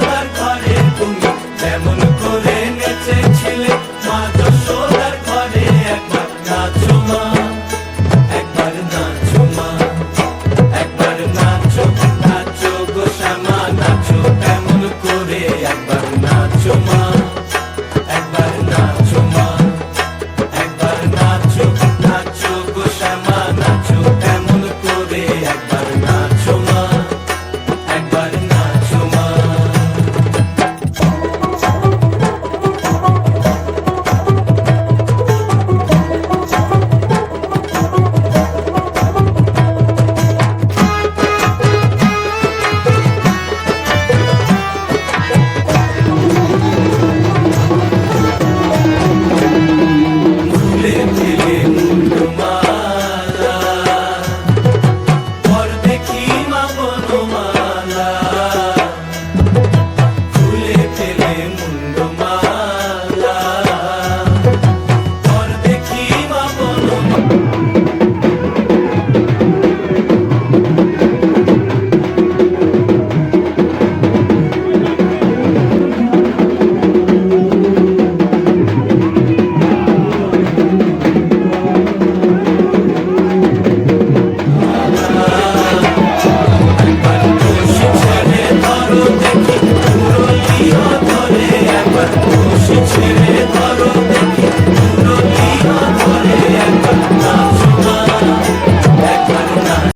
আমার ঘরে তুমি যেমন করে নেচেছিলে